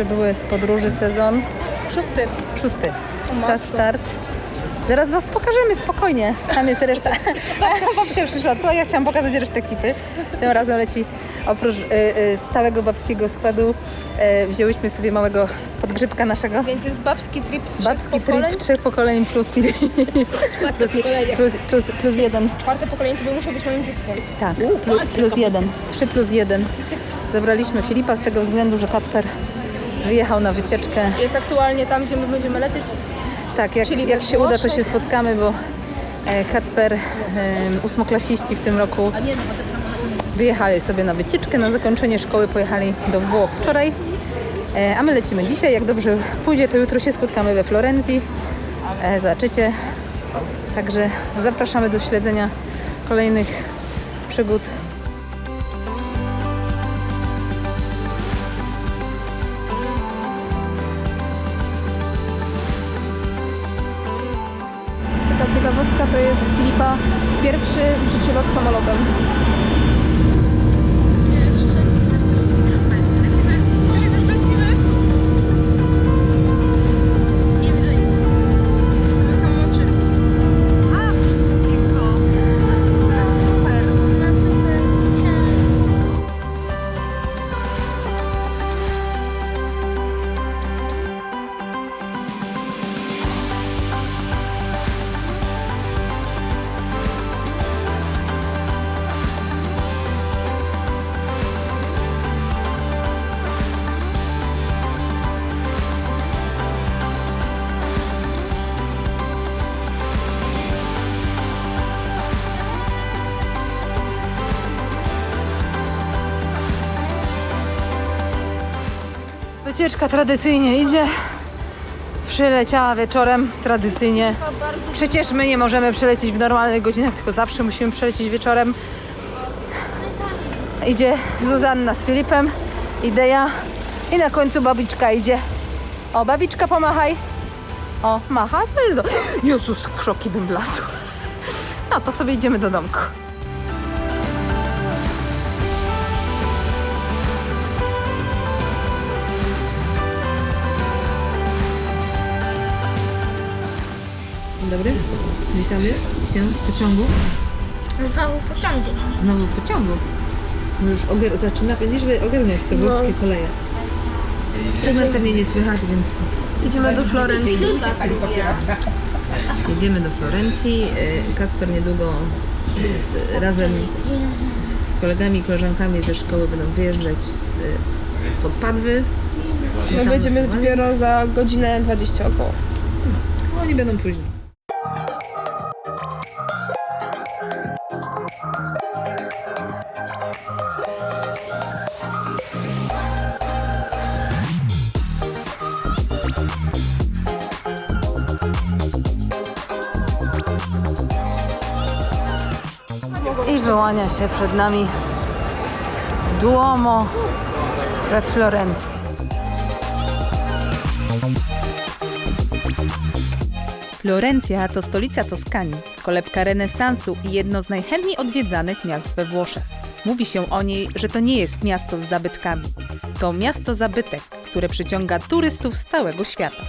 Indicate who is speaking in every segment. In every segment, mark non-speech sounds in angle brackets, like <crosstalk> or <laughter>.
Speaker 1: przybyły z podróży sezon
Speaker 2: Szósty.
Speaker 1: szósty. Czas start. Zaraz Was pokażemy spokojnie. Tam jest reszta. <laughs> Babcia przyszła a ja chciałam pokazać resztę ekipy. Tym razem leci oprócz y, y, stałego babskiego składu y, wzięłyśmy sobie małego podgrzybka naszego.
Speaker 2: Więc jest babski trip trzech
Speaker 1: Babski
Speaker 2: pokoleń.
Speaker 1: trip trzech pokoleń plus, plus,
Speaker 2: pokolenie.
Speaker 1: plus, plus, plus jeden.
Speaker 2: Czwarte pokolenie to by musiał być moim dzieckiem.
Speaker 1: Tak, plus, plus jeden. Trzy plus jeden. Zabraliśmy Filipa z tego względu, że Kacper wyjechał na wycieczkę.
Speaker 2: Jest aktualnie tam, gdzie my będziemy lecieć.
Speaker 1: Tak, jak,
Speaker 2: Czyli
Speaker 1: jak się uda, to się spotkamy, bo e, Kacper, ósmoklasiści w tym roku wyjechali sobie na wycieczkę. Na zakończenie szkoły pojechali do Włoch wczoraj, e, a my lecimy dzisiaj. Jak dobrze pójdzie, to jutro się spotkamy we Florencji. E, zobaczycie. Także zapraszamy do śledzenia kolejnych przygód
Speaker 2: lot samolotem.
Speaker 1: Wycieczka tradycyjnie idzie. Przyleciała wieczorem tradycyjnie. Przecież my nie możemy przelecieć w normalnych godzinach, tylko zawsze musimy przelecieć wieczorem. Idzie Zuzanna z Filipem, idę ja i na końcu babiczka idzie. O, babiczka pomachaj. O, macha, to jest do... Jezus, krzoki bym wlazł. No to sobie idziemy do domku. Dzień dobry, witamy się w pociągu.
Speaker 3: Znowu pociągu.
Speaker 1: Znowu w pociągu. No już ogar- zaczyna nieźle ogarniać te włoskie koleje. Tu nas pewnie nie słychać, więc
Speaker 2: Idziemy do Florencji.
Speaker 1: jedziemy do Florencji. Y, Kacper niedługo z, razem z kolegami i koleżankami ze szkoły będą wyjeżdżać z, z pod Padwy.
Speaker 2: My będziemy dopiero za godzinę 20 około.
Speaker 1: No, Oni będą później. I wyłania się przed nami Duomo we Florencji.
Speaker 4: Florencja to stolica Toskanii, kolebka renesansu i jedno z najchętniej odwiedzanych miast we Włoszech. Mówi się o niej, że to nie jest miasto z zabytkami. To miasto zabytek, które przyciąga turystów z całego świata.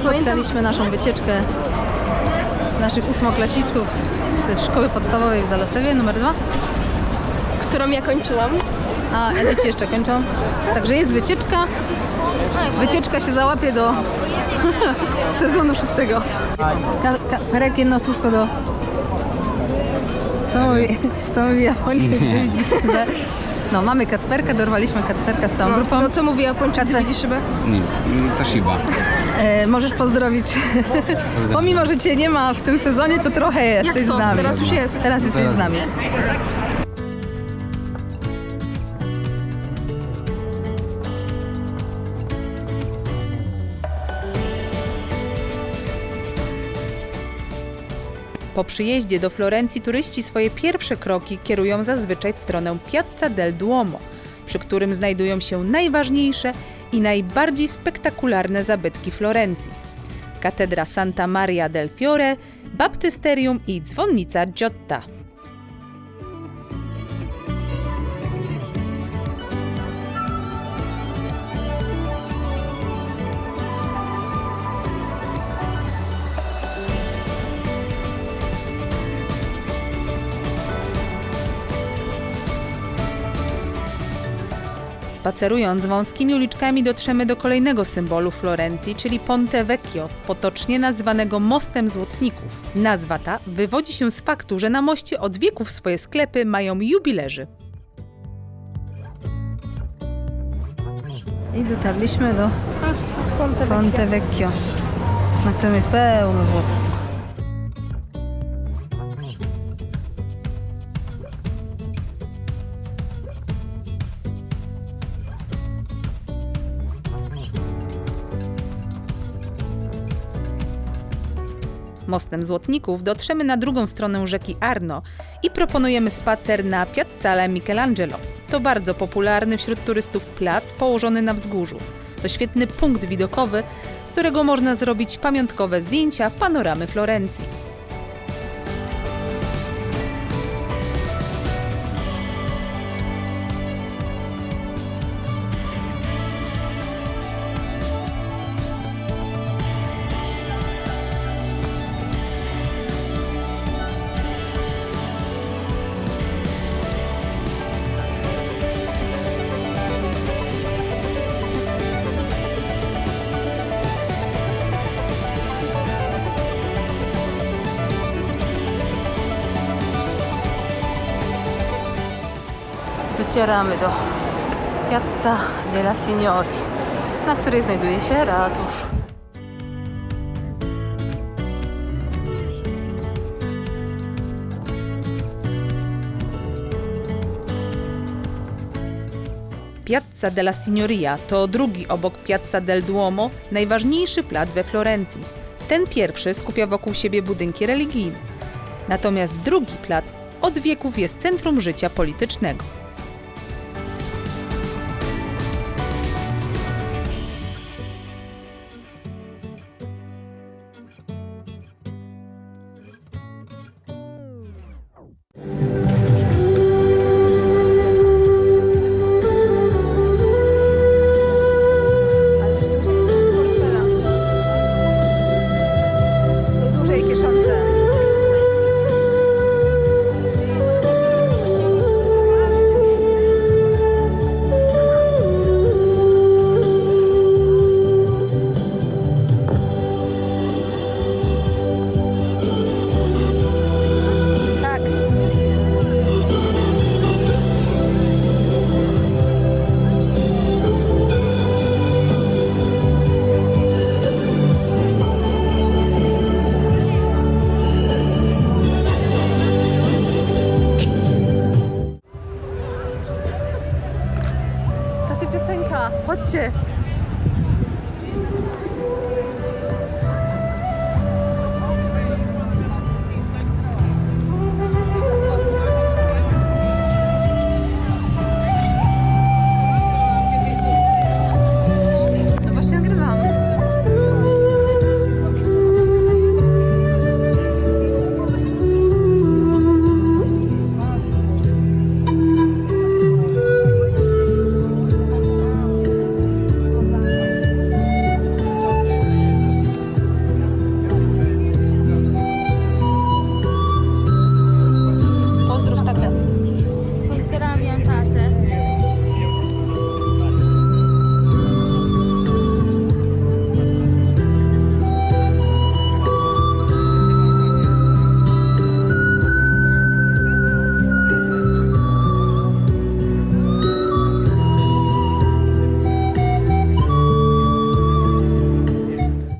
Speaker 1: I poddaliśmy naszą wycieczkę naszych ósmoklasistów ze szkoły podstawowej w Zalesewie numer dwa.
Speaker 2: Którą ja kończyłam.
Speaker 1: A dzieci jeszcze kończą. Także jest wycieczka. Wycieczka się załapie do <laughs> sezonu szóstego. Ka- Ka- Karek, jedno słówko do... Co mówi, co mówi Japończyk, że? No, mamy Kacperka, dorwaliśmy Kacperka z całą
Speaker 2: No,
Speaker 1: grupą.
Speaker 2: no co mówi Japończyk?
Speaker 1: Kacper.
Speaker 2: Widzisz szybę?
Speaker 5: Nie, to Shiba.
Speaker 1: E, możesz pozdrowić. Pomimo, że cię nie ma w tym sezonie, to trochę jesteś
Speaker 2: to?
Speaker 1: z nami.
Speaker 2: Teraz już jest.
Speaker 1: Teraz jesteś z nami.
Speaker 4: Po przyjeździe do Florencji turyści swoje pierwsze kroki kierują zazwyczaj w stronę Piazza del Duomo, przy którym znajdują się najważniejsze i najbardziej spektakularne zabytki Florencji. Katedra Santa Maria del Fiore, baptysterium i dzwonnica Giotta. Spacerując wąskimi uliczkami dotrzemy do kolejnego symbolu Florencji, czyli Ponte Vecchio, potocznie nazywanego Mostem Złotników. Nazwa ta wywodzi się z faktu, że na moście od wieków swoje sklepy mają jubilerzy.
Speaker 1: I dotarliśmy do
Speaker 2: Ponte
Speaker 1: Ponte Vecchio, na którym jest pełno złota.
Speaker 4: Mostem Złotników dotrzemy na drugą stronę rzeki Arno i proponujemy spacer na Piazzale Michelangelo. To bardzo popularny wśród turystów plac położony na wzgórzu. To świetny punkt widokowy, z którego można zrobić pamiątkowe zdjęcia panoramy Florencji.
Speaker 1: Docieramy do Piazza della Signori, na której znajduje się ratusz.
Speaker 4: Piazza della Signoria to drugi obok Piazza del Duomo najważniejszy plac we Florencji. Ten pierwszy skupia wokół siebie budynki religijne. Natomiast drugi plac od wieków jest centrum życia politycznego.
Speaker 2: Chodźcie.